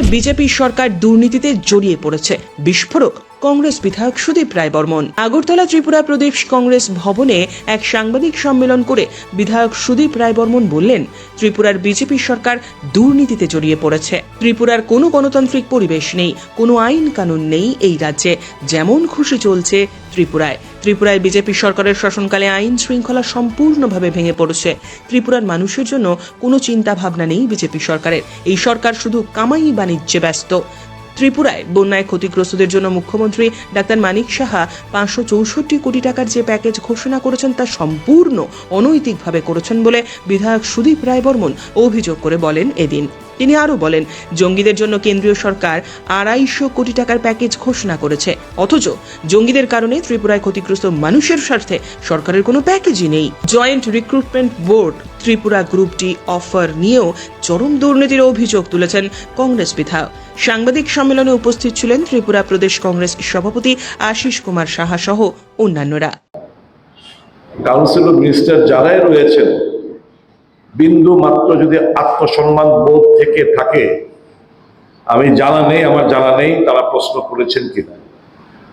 BJP সরকার দুর্নীতিতে জড়িয়ে পড়েছে। বিস্ফোরক কংগ্রেস বিধায়ক সুদীপ রায় বর্মন। আগরতলা ত্রিপুরা প্রদেশ কংগ্রেস ভবনে এক সাংবাদিক সম্মেলন করে বিধায়ক সুদীপ রায় বর্মন বললেন, ত্রিপুরার বিজেপি সরকার দুর্নীতিতে জড়িয়ে পড়েছে। ত্রিপুরার কোনো গণতান্ত্রিক পরিবেশ নেই, কোনো আইন কানুন নেই এই রাজ্যে। যেমন খুশি চলছে ত্রিপুরায়। ত্রিপুরায় বিজেপি সরকারের শাসনকালে আইন শৃঙ্খলা সম্পূর্ণভাবে ভেঙে পড়েছে। ত্রিপুরার মানুষের জন্য কোনো চিন্তা ভাবনা নেই বিজেপি সরকারের। এই সরকার শুধু কামাই বাণিজ্যে ব্যস্ত। ত্রিপুরায় বন্যায় ক্ষতিগ্রস্তদের জন্য মুখ্যমন্ত্রী ডাক্তার মানিক সাহা পাঁচশো চৌষট্টি কোটি টাকার যে প্যাকেজ ঘোষণা করেছেন তা সম্পূর্ণ অনৈতিকভাবে করেছেন বলে বিধায়ক সুদীপ রায় বর্মন অভিযোগ করে বলেন এদিন। তিনি আরও বলেন, জঙ্গিদের জন্য কেন্দ্রীয় সরকার আড়াইশো কোটি টাকার প্যাকেজ ঘোষণা করেছে। অথচ জঙ্গিদের কারণে ত্রিপুরায় ক্ষতিগ্রস্ত মানুষের স্বার্থে সরকারের কোনো প্যাকেজই নেই। জয়েন্ট রিক্রুটমেন্ট বোর্ড ত্রিপুরা গ্রুপটি অফার নিয়েও চরম দুর্নীতির অভিযোগ তুলেছেন কংগ্রেস বিধায়ক। সাংবাদিক সম্মেলনে উপস্থিত ছিলেন ত্রিপুরা প্রদেশ কংগ্রেস সভাপতি আশিস কুমার সাহা সহ অন্যান্যরা। কাউন্সিল অফ মিনিস্টার যারাই রয়েছেন বিন্দু মাত্র যদি আত্মসম্মান বোধ থেকে থাকে, আমি জানা নেই, আমার জানা নেই, তারা প্রশ্ন করেছেন কিনা।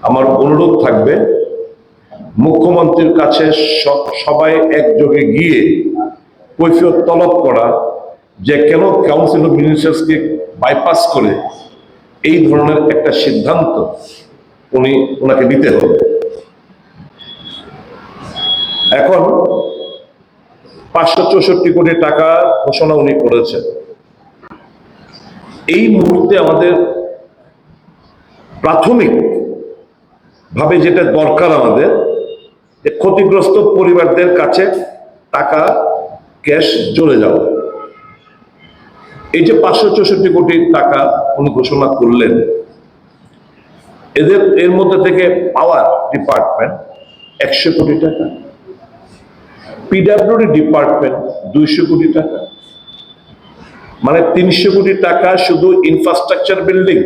আমার অনুরোধ থাকবে, মুখ্যমন্ত্রীর কাছে সবাই একযোগে গিয়ে কৈফিয়ত তলব করা যে কেন কাউন্সিল অফ মিনিস্টার্সকে বাইপাস করে এই ধরনের একটা সিদ্ধান্ত উনি ওনাকে নিতে হবে। এখন পাঁচশো চৌষট্টি কোটি টাকা ঘোষণা উনি করেছেন। এই মুহূর্তে আমাদের প্রাথমিক ভাবে যেটা দরকার আমাদের ক্ষতিগ্রস্ত পরিবারদের কাছে টাকা, ক্যাশ চলে যাওয়া। এই যে পাঁচশো চৌষট্টি কোটি টাকা উনি ঘোষণা করলেন, এদের, এর মধ্যে থেকে পাওয়ার ডিপার্টমেন্ট একশো কোটি টাকা। পিডাব্লিউডি ডিপার্টমেন্ট দুইশো কোটি টাকা। মানে তিনশো কোটি টাকা শুধু ইনফ্রাস্ট্রাকচার বিল্ডিং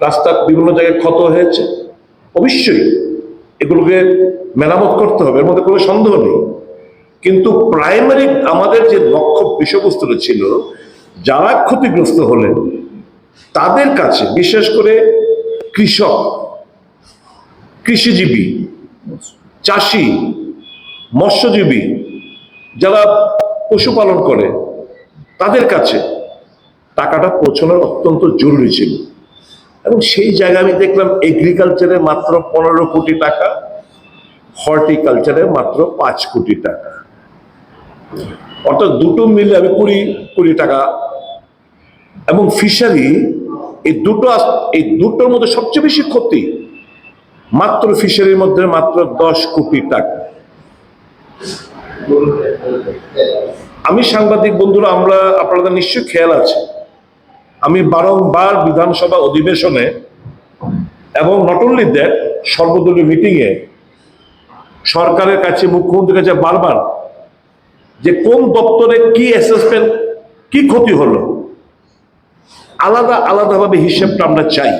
রাস্তার বিভিন্ন জায়গায় ক্ষত হয়েছে। অবশ্যই এগুলোকে মেরামত করতে হবে, এর মধ্যে কোনো সন্দেহ নেই। কিন্তু প্রাইমারি আমাদের যে লক্ষ্য বিষয়বস্তুটা ছিল, যারা ক্ষতিগ্রস্ত হলেন, তাদের কাছে বিশেষ করে কৃষক, কৃষিজীবী, চাষি মৎস্যজীবী যারা পশুপালন করে, তাদের কাছে টাকাটা পৌঁছানোর অত্যন্ত জরুরি ছিল। এবং সেই জায়গায় আমি দেখলাম এগ্রিকালচারে মাত্র পনেরো কোটি টাকা হর্টিকালচারে মাত্র পাঁচ কোটি টাকা। অর্থাৎ দুটো মিলে আমি কুড়ি কোটি টাকা। এবং ফিশারি এই দুটো এই দুটোর মধ্যে সবচেয়ে বেশি ক্ষতি মাত্র ফিশারির মধ্যে মাত্র দশ কোটি টাকা। আমি সাংবাদিক বন্ধুরা, আমরা আপনাদের নিশ্চয়ই খেয়াল আছে। আমি বারংবার বিধানসভা অধিবেশনে এবং নট অনলি দ্যাট সর্বদলীয় মিটিংয়ে সরকারের কাছে, মুখ্যমন্ত্রীর কাছে বারবার যে কোন দপ্তরে কি অ্যাসেসমেন্ট কি ক্ষতি হলো, আলাদা আলাদাভাবে হিসেবটা আমরা চাই।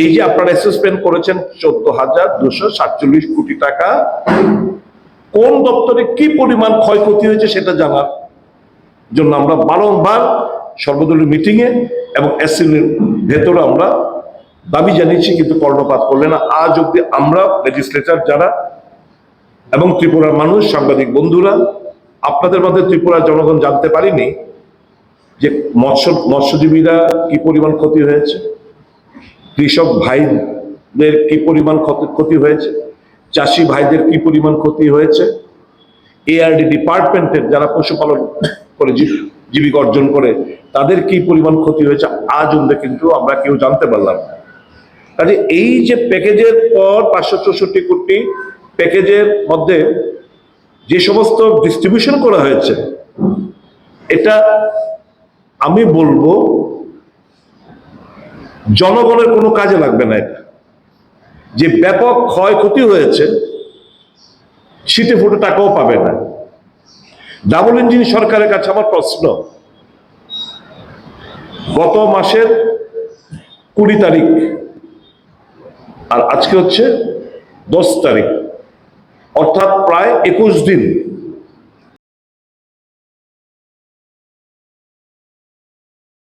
এই যে আপনারা অ্যাসেসমেন্ট করেছেন চোদ্দ হাজার দুশো সাতচল্লিশ কোটি টাকা কোন দপ্তরে কি পরিমাণ ক্ষয়ক্ষতি হয়েছে সেটা জানার জন্য আমরা বারংবার সর্বদলীয় মিটিংয়ে এবং অ্যাসেম্বলির ভেতরে আমরা দাবি জানিয়েছি, কিন্তু কর্ণপাত করলে না। আজ অব্দি আমরা লেজিসলেচার যারা এবং ত্রিপুরার মানুষ, সাংবাদিক বন্ধুরা, আপনাদের মধ্যে ত্রিপুরার জনগণ জানতে পারিনি যে মৎস্য, মৎস্যজীবীরা কি পরিমাণ ক্ষতি হয়েছে, কৃষক ভাইদের কি পরিমাণ ক্ষতি ক্ষতি হয়েছে। চাষি ভাইদের কি পরিমাণ ক্ষতি হয়েছে? এআরডি ডিপার্টমেন্টের যারা পশুপালন করে জীবিকা অর্জন করে, তাদের কি পরিমাণ ক্ষতি হয়েছে? আজ অব্দি কিন্তু আমরা কেউ জানতে পারলাম না। কাজে এই যে প্যাকেজের পর পাঁচশো চৌষট্টি কোটি প্যাকেজের মধ্যে যে সমস্ত ডিস্ট্রিবিউশন করা হয়েছে, এটা আমি বলব, জনগণের কোনো কাজে লাগবে না এটা। যে ব্যাপক ক্ষয়ক্ষতি হয়েছে শীতে ফুটে টাকাও পাবে না। ডাবল ইঞ্জিন সরকারের কাছে আমার প্রশ্ন, গত মাসের কুড়ি তারিখ আর আজকে হচ্ছে দশ তারিখ, অর্থাৎ প্রায় একুশ দিন